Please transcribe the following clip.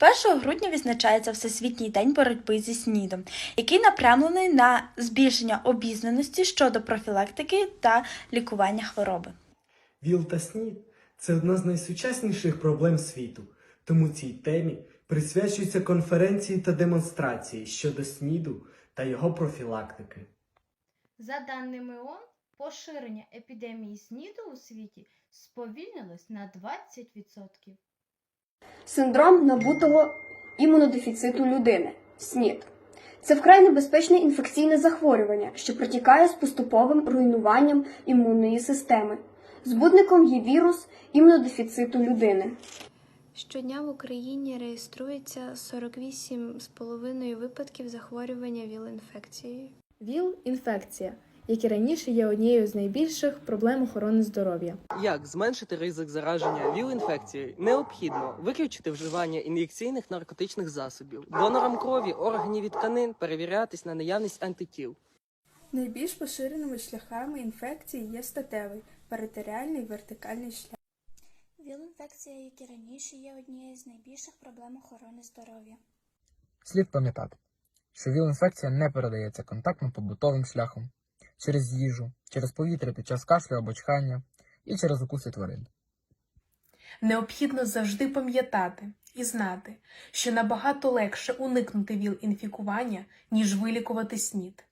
1 грудня відзначається Всесвітній день боротьби зі СНІДом, який напрямлений на збільшення обізнаності щодо профілактики та лікування хвороби. ВІЛ та СНІД це одна з найсучасніших проблем світу, тому цій темі присвячуються конференції та демонстрації щодо СНІДу та його профілактики. За даними ООН, поширення епідемії СНІДу у світі сповільнилось на 20%. Синдром набутого імунодефіциту людини СНІД. Це вкрай небезпечне інфекційне захворювання, що протікає з поступовим руйнуванням імунної системи. Збудником є вірус імунодефіциту людини. Щодня в Україні реєструється 48,5 випадків захворювання ВІЛ-інфекцією. ВІЛ інфекція, як і раніше є однією з найбільших проблем охорони здоров'я. Як зменшити ризик зараження ВІЛ-інфекцією? Необхідно виключити вживання ін'єкційних наркотичних засобів, донорам крові, органів і тканин перевірятись на наявність антитіл. Найбільш поширеними шляхами інфекції є статевий, перитеріальний і вертикальний шлях. ВІЛ-інфекція, як і раніше, є однією з найбільших проблем охорони здоров'я. Слід пам'ятати, що ВІЛ-інфекція не передається контактно-побутовим шляхом, через їжу, через повітря під час кашлю або чхання і через укуси тварин. Необхідно завжди пам'ятати і знати, що набагато легше уникнути ВІЛ-інфікування, ніж вилікувати СНІД.